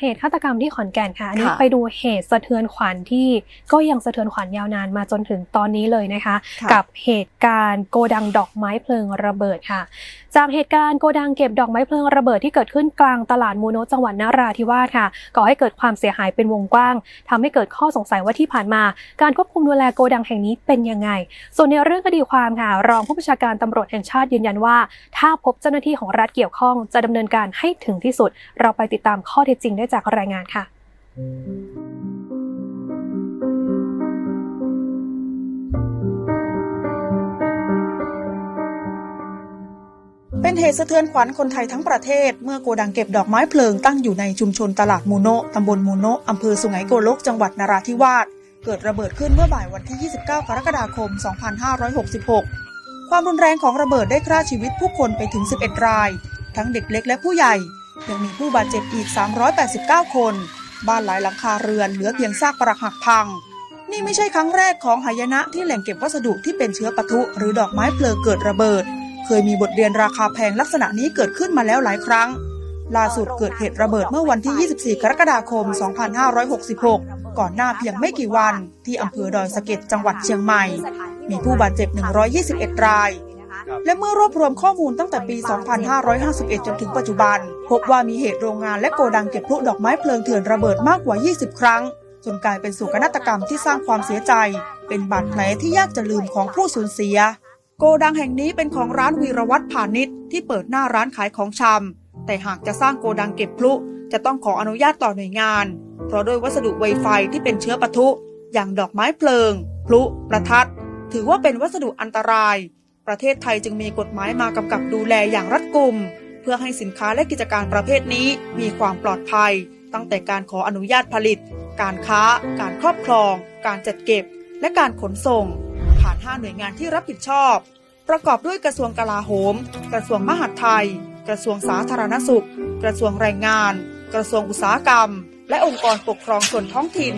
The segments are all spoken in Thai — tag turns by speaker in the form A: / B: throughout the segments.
A: เหตุฆาตกรรมที่ขอนแก่นค่ะอันนี้
B: ค่ะ
A: ไปดูเหตุสะเทือนขวัญที่ก็ยังสะเทือนขวัญยาวนานมาจนถึงตอนนี้เลยนะคะ
B: ค่ะ
A: กับเหตุการณ์โกดังดอกไม้เพลิงระเบิดค่ะ จากเหตุการณ์โกดังเก็บดอกไม้เพลิงระเบิดที่เกิดขึ้นกลางตลาดมูโนะจังหวัดนราธิวาสค่ะก่อให้เกิดความเสียหายเป็นวงกว้างทำให้เกิดข้อสงสัยว่าที่ผ่านมา การควบคุมดูแลโกดังแห่งนี้เป็นยังไง ส่วนในเรื่องคดีความค่ะ รองผู้บัญชาการตำรวจแห่งชาติยืนยันว่า ถ้าพบเจ้าหน้าที่ของรัฐเกี่ยวข้องจะดำเนินการให้ถึงที่สุด เราไปติดตามข้อเท็จจริงได้จากรายงานค่ะ
C: เป็นเหตุสะเทือนขวัญคนไทยทั้งประเทศ เมื่อโกดังเก็บดอกไม้เพลิงตั้งอยู่ในชุมชนตลาดมูโนะตำบลมูโนะอำเภอสุไหงโกลก จังหวัดนราธิวาส เกิดระเบิดขึ้นเมื่อบ่ายวันที่ 29 กรกฎาคม 2566 ความรุนแรงของระเบิดได้ฆ่าชีวิตผู้คนไปถึง 11 ราย ทั้งเด็กเล็กและผู้ใหญ่ ยังมีผู้บาดเจ็บอีก 389 คน บ้านหลายหลังคาเรือนเหลือเพียงซากปรักหักพัง นี่ไม่ใช่ครั้งแรกของหายนะที่แหล่งเก็บวัสดุที่เป็นเชื้อปะทุ หรือดอกไม้เพลิงเกิดระเบิด เคยมีบทเรียนราคาแพงลักษณะนี้เกิดขึ้นมาแล้วหลายครั้ง ล่าสุดเกิดเหตุระเบิดเมื่อวันที่ 24 กรกฎาคม 2566 ก่อนหน้าเพียงไม่กี่วัน ที่อำเภอดอยสะเก็ดจังหวัดเชียงใหม่ มีผู้บาดเจ็บ 121 ราย และเมื่อรวบรวมข้อมูลตั้งแต่ปี 2551 จนถึงปัจจุบัน พบว่ามีเหตุโรงงานและโกดังเก็บพลุดอกไม้เพลิงเถื่อนระเบิดมากกว่า 20 ครั้ง จนกลายเป็นโศกนาฏกรรมที่สร้างความเสียใจ เป็นบาดแผลที่ยากจะลืมของผู้สูญเสีย โกดังแห่งนี้เป็นของร้านวีรวัตรพาณิชย์ที่เปิดหน้าร้านขายของชำแต่หากจะสร้างโกดังเก็บพลุจะต้องขออนุญาตต่อหน่วยงาน เพราะด้วยวัสดุไวไฟที่เป็นเชื้อปะทุ อย่างดอกไม้เพลิง พลุ ประทัด ถือว่าเป็นวัสดุอันตราย ประเทศไทยจึงมีกฎหมายมากำกับดูแลอย่างรัดกุม เพื่อให้สินค้าและกิจการประเภทนี้มีความปลอดภัย ตั้งแต่การขออนุญาตผลิต การค้า การครอบครอง การจัดเก็บ และการขนส่ง ผ่าน 5 หน่วยงานที่รับผิดชอบ ประกอบด้วยกระทรวงกลาโหม กระทรวงมหาดไทย กระทรวงสาธารณสุข กระทรวงแรงงาน กระทรวงอุตสาหกรรม และองค์กรปกครองส่วนท้องถิ่น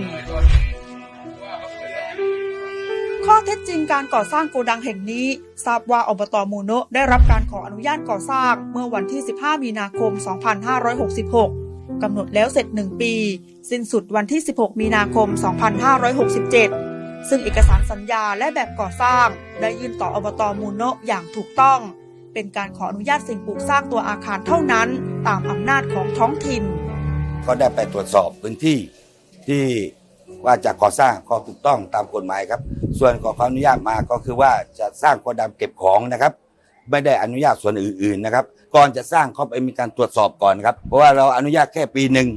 C: ข้อเท็จจริงการก่อสร้างโกดังแห่งนี้ ทราบว่าอบตมูโนะได้รับการขออนุญาตก่อสร้างเมื่อวันที่ 15 มีนาคม 2566 กำหนดแล้วเสร็จ 1 ปี สิ้นสุดวันที่ 16 มีนาคม 2567 ซึ่งเอกสารสัญญาและแบบก่อสร้าง ได้ยื่นต่ออบตมูโนะอย่างถูกต้อง เป็นการขออนุญาตสิ่งปลูกสร้างตัวอาคารเท่านั้น ตามอำนาจของท้องถิ่น
D: ก็ได้ไปตรวจสอบพื้นที่ที่ ว่าจะก่อสร้างก็ถูกต้องตามกฎหมายครับ ส่วนขออนุญาตมาก็คือว่าจะสร้างโกดังเก็บของนะครับ ไม่ได้อนุญาตส่วนอื่นๆนะครับก่อนจะสร้างเขาไปมีการตรวจสอบก่อนครับ เพราะว่าเราอนุญาตแค่ปีหนึ่ง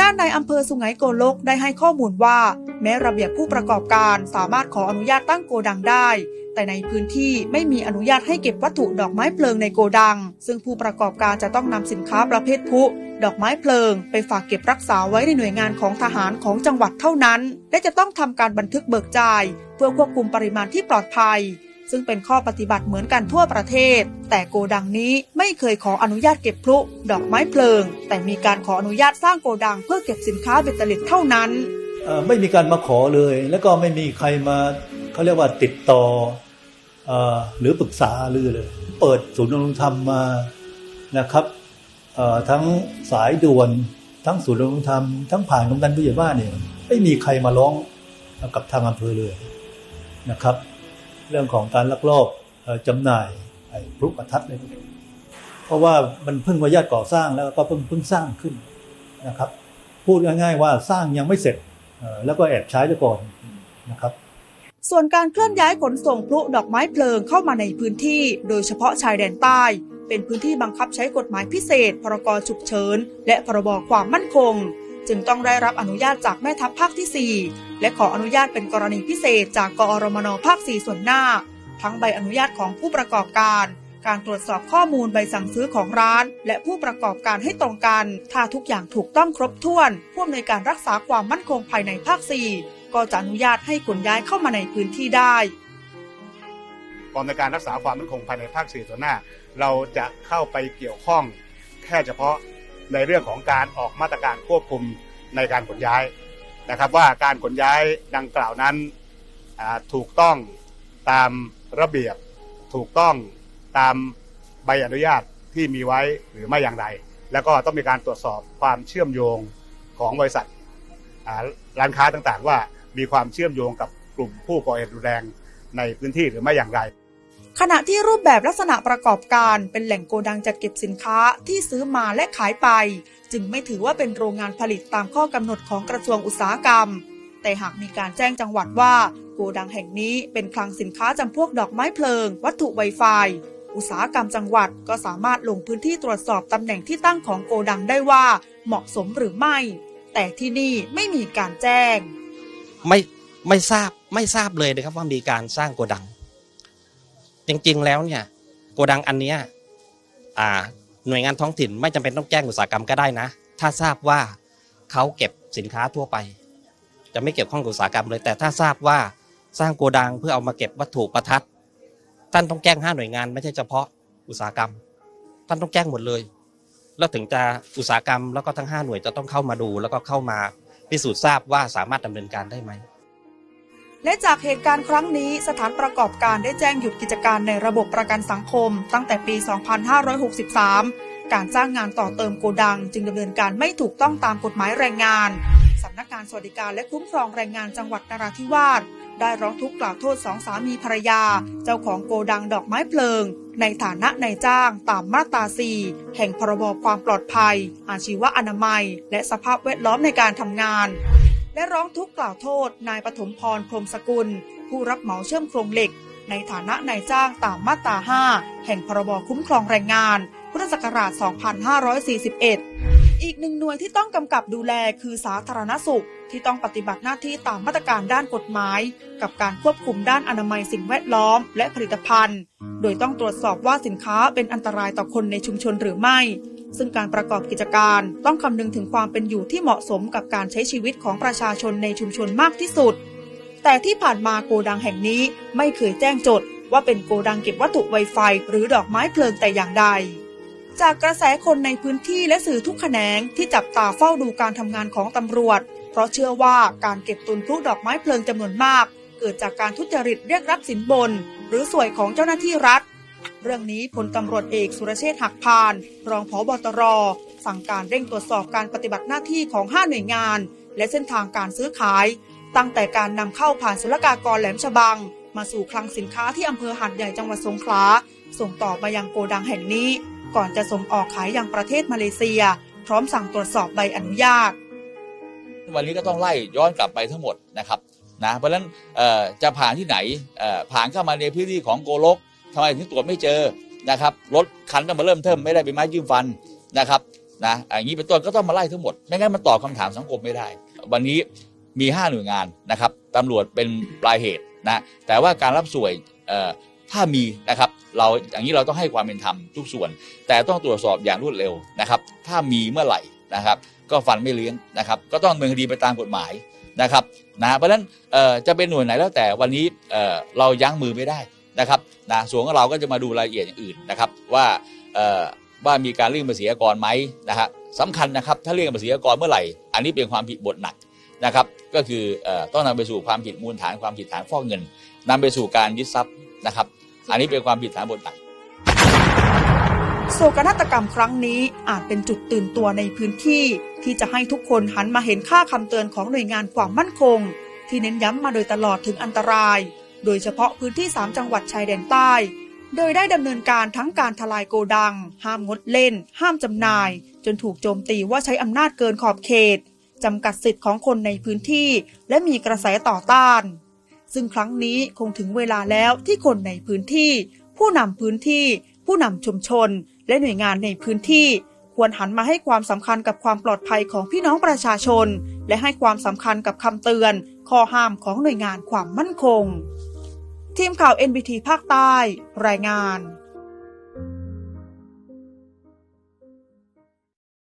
C: ด้านในอำเภอสุไหงโกลกได้ให้ข้อมูลว่า แม้ระเบียบผู้ประกอบการสามารถขออนุญาตตั้งโกดังได้ แต่ในพื้นที่ไม่มีอนุญาตให้เก็บวัตถุดอกไม้เพลิงในโกดัง ซึ่งผู้ประกอบการจะต้องนำสินค้าประเภทพุดอกไม้เพลิง ไปฝากเก็บรักษาไว้ในหน่วยงานของทหารของจังหวัดเท่านั้น และจะต้องทำการบันทึกเบิกจ่าย เพื่อควบคุมปริมาณที่ปลอดภัย ซึ่งเป็นข้อปฏิบัติเหมือนกันทั่วประเทศ แต่โกดังนี้ไม่เคยขออนุญาตเก็บพลุ ดอกไม้เพลิง แต่มีการขออนุญาตสร้างโกดังเพื่อเก็บสินค้าเบตเตอร์เล็ตเท่านั้น
E: ไม่มีการมาขอเลย แล้วก็ไม่มีใครมาเขาเรียกว่าติดต่ออหรือปรึกษาหรือเลย เปิดศูนย์ดำรงธรรมมานะครับทั้งสายด่วนทั้งศูนย์ดำรงธรรมทั้งผ่านกำนันผู้ใหญ่บ้านเนี่ยไม่มีใครมาร้องกับทางอำเภอเลยนะครับ เรื่องของการลักลอบเอ่อจำหน่ายไอ้พลุประทัดเลยเพราะว่ามันเพิ่งวาญาตก่อสร้างแล้วก็เพิ่งเพิ่งสร้างขึ้นนะครับ พูดง่ายๆว่าสร้างยังไม่เสร็จแล้วก็แอบใช้ไปก่อนนะครับ
C: ส่วนการเคลื่อนย้ายขนส่งพลุดอกไม้เพลิงเข้ามาในพื้นที่ โดยเฉพาะชายแดนใต้ เป็นพื้นที่บังคับใช้กฎหมายพิเศษ พรกฉุกเฉิน และพรบความมั่นคง จึงต้องได้รับอนุญาตจากแม่ทัพภาคที่ 4 และขออนุญาตเป็นกรณีพิเศษจากกอรมนภาค 4 ส่วนหน้า ทั้งใบอนุญาตของผู้ประกอบการ การตรวจสอบข้อมูลใบสั่งซื้อของร้าน และผู้ประกอบการให้ตรงกัน ถ้าทุกอย่างถูกต้องครบถ้วนผู้อำนวยการรักษาความมั่นคงภายในภาค 4 ก็จะอนุญาตให้ขนย้ายเข้ามาในพื้นที่ได้
F: กองในการรักษาความมั่นคงภายในภาคสี่ส่วนหน้า เราจะเข้าไปเกี่ยวข้องแค่เฉพาะในเรื่องของการออกมาตรการควบคุมในการขนย้าย นะครับว่าการขนย้ายดังกล่าวนั้นถูกต้องตามระเบียบถูกต้องตามใบอนุญาตที่มีไว้หรือไม่อย่างไร แล้วก็ต้องมีการตรวจสอบความเชื่อมโยงของบริษัทร้านค้าต่างๆ ว่ามีความเชื่อมโยงกับกลุ่มผู้ก่อเหตุรุนแรงในพื้นที่หรือไม่อย่างไร
C: ขณะที่รูปแบบลักษณะประกอบการเป็นแหล่งโกดังจัดเก็บสินค้าที่ซื้อมาและขายไป จึงไม่ถือว่าเป็นโรงงานผลิตตามข้อกำหนดของกระทรวงอุตสาหกรรม แต่หากมีการแจ้งจังหวัดว่า โกดังแห่งนี้เป็นคลังสินค้าจำพวกดอกไม้เพลิง วัตถุไวไฟอุตสาหกรรมจังหวัดก็สามารถลงพื้นที่ตรวจสอบตำแหน่งที่ตั้งของโกดังได้ว่าเหมาะสมหรือไม่ แต่ที่นี่ไม่มีการแจ้ง
B: ไม่ไม่ทราบไม่ทราบเลยนะครับว่ามีการสร้างโกดัง จริง ๆ แล้วเนี่ยโกดังอันเนี้ยอ่าหน่วยงานท้องถิ่นไม่จำเป็นต้องแจ้งอุตสาหกรรมก็ได้นะ ถ้าทราบว่าเขาเก็บสินค้าทั่วไป จะไม่เกี่ยวข้องกับอุตสาหกรรมเลย แต่ถ้าทราบว่าสร้างโกดังเพื่อเอามาเก็บวัตถุประทัดท่านต้องแจ้งห้าหน่วยงานไม่ใช่เฉพาะอุตสาหกรรม ท่านต้องแจ้งหมดเลย แล้วถึงจะอุตสาหกรรมแล้วก็ทั้งห้าหน่วยจะต้องเข้ามาดู แล้วก็เข้ามาพิสูจน์ทราบว่าสามารถดำเนินการได้ไหม
C: และจากเหตุการณ์ครั้งนี้สถานประกอบการได้แจ้งหยุดกิจการในระบบประกันสังคม ตั้งแต่ปี 2563 การจ้างงานต่อเติมโกดัง จึงดำเนินการไม่ถูกต้องตามกฎหมายแรงงานสำนักงานสวัสดิการและคุ้มครองแรงงานจังหวัดนราธิวาสได้ร้องทุกข์กล่าวโทษสองสามีภรรยา เจ้าของโกดังดอกไม้เพลิง ในฐานะนายจ้างตามมาตรา 4 แห่งพรบความปลอดภัย อาชีวอนามัย และสภาพแวดล้อมในการทำงาน และร้องทุกข์กล่าวโทษ นายปฐมพรพรมสกุล ผู้รับเหมาเชื่อมโครงเหล็ก ในฐานะนายจ้างตามมาตรา 5 แห่งพรบคุ้มครองแรงงาน พุทธศักราช 2541 อีกหนึ่งหน่วยที่ต้องกำกับดูแลคือสาธารณสุข ที่ต้องปฏิบัติหน้าที่ตามมาตรการด้านกฎหมาย กับการควบคุมด้านอนามัยสิ่งแวดล้อม และผลิตภัณฑ์ โดยต้องตรวจสอบว่าสินค้าเป็นอันตรายต่อคนในชุมชนหรือไม่ ซึ่งการประกอบกิจการต้องคำนึงถึงความเป็นอยู่ที่เหมาะสมกับการใช้ชีวิตของประชาชนในชุมชนมากที่สุด แต่ที่ผ่านมาโกดังแห่งนี้ไม่เคยแจ้งจด ว่าเป็นโกดังเก็บวัตถุไวไฟ หรือดอกไม้เพลิงแต่อย่างใด จากกระแสคนในพื้นที่และสื่อทุกแขนงที่จับตาเฝ้าดูการทำงานของตำรวจ เพราะเชื่อว่าการเก็บตุนพลุดอกไม้เพลิงจำนวนมาก เกิดจากการทุจริตเรียกรับสินบน หรือสวยของเจ้าหน้าที่รัฐ เรื่องนี้พลตำรวจเอกสุรเชษฐ์หักพาน รองผบตร สั่งการเร่งตรวจสอบการปฏิบัติหน้าที่ของ 5 หน่วยงาน และเส้นทางการซื้อขาย ตั้งแต่การนำเข้าผ่านศุลกากรแหลมฉบัง มาสู่คลังสินค้าที่อำเภอหาดใหญ่จังหวัดสงขลาส่งต่อมายังโกดังแห่งนี้ ก่อนจะส่งออกขายยังประเทศมาเลเซีย พร้อมสั่งตรวจสอบใบอนุญาต
G: วันนี้ก็ต้องไล่ย้อนกลับไปทั้งหมดนะครับนะเพราะฉะนั้นจะผ่านที่ไหนผ่านเข้ามาในพื้นที่ของโกลก ทำไมถึงตรวจไม่เจอนะครับรถคันต้องมาเริ่มเทิมไม่ได้เป็นไม้ยืมฟันนะครับนะอย่างนี้เป็นต้นก็ต้องมาไล่ทั้งหมด ไม่งั้นมันตอบคำถามสังคมไม่ได้ วันนี้มี 5 หน่วยงานนะครับตำรวจเป็นปลายเหตุนะแต่ว่าการรับสวยเอ่อถ้ามีนะครับเราอย่างนี้เราต้องให้ความเป็นธรรมทุกส่วน แต่ต้องตรวจสอบอย่างรวดเร็วนะครับถ้ามีเมื่อไหร่นะครับก็ฟันไม่เลี้ยงนะครับก็ต้องดำเนินคดีไปตามกฎหมายนะครับนะเพราะฉะนั้นเอ่อจะเป็นหน่วยไหนแล้วแต่วันนี้เอ่อเรายั้งมือไม่ได้ นะครับนะส่วนของเราก็จะมาดูรายละเอียดอย่างอื่นนะครับว่าว่ามีการเรียกภาษีอากรไหมนะฮะสำคัญนะครับถ้าเรียกภาษีอากรเมื่อไหร่ อันนี้เป็นความผิดบทหนักนะครับก็คือเอ่อต้องนำไปสู่ความผิดมูลฐานความผิดฐานฟอกเงินนำไปสู่การยึดทรัพย์นะครับ อันนี้เป็นความผิดฐานบทหนัก
C: โศกนาฏกรรมครั้งนี้อาจเป็นจุดตื่นตัวในพื้นที่ ที่จะให้ทุกคนหันมาเห็นค่าคำเตือนของหน่วยงานความมั่นคง ที่เน้นย้ำมาโดยตลอดถึงอันตราย โดยเฉพาะพื้นที่ 3 จังหวัดชายแดนใต้ โดยได้ดำเนินการทั้งการทลายโกดัง ห้ามงดเล่น ห้ามจำหน่าย จนถูกโจมตีว่าใช้อำนาจเกินขอบเขตจำกัดสิทธิ์ของคนในพื้นที่ และมีกระแสต่อต้าน ซึ่งครั้งนี้คงถึงเวลาแล้วที่คนในพื้นที่ ผู้นำพื้นที่ ผู้นำชุมชน และหน่วยงานในพื้นที่ ควรหันมาให้ความสำคัญกับความปลอดภัยของพี่น้องประชาชน และให้ความสำคัญกับคำเตือน ข้อห้ามของหน่วยงานความมั่นคง ทีมข่าว NBT ภาคใต้ รายงาน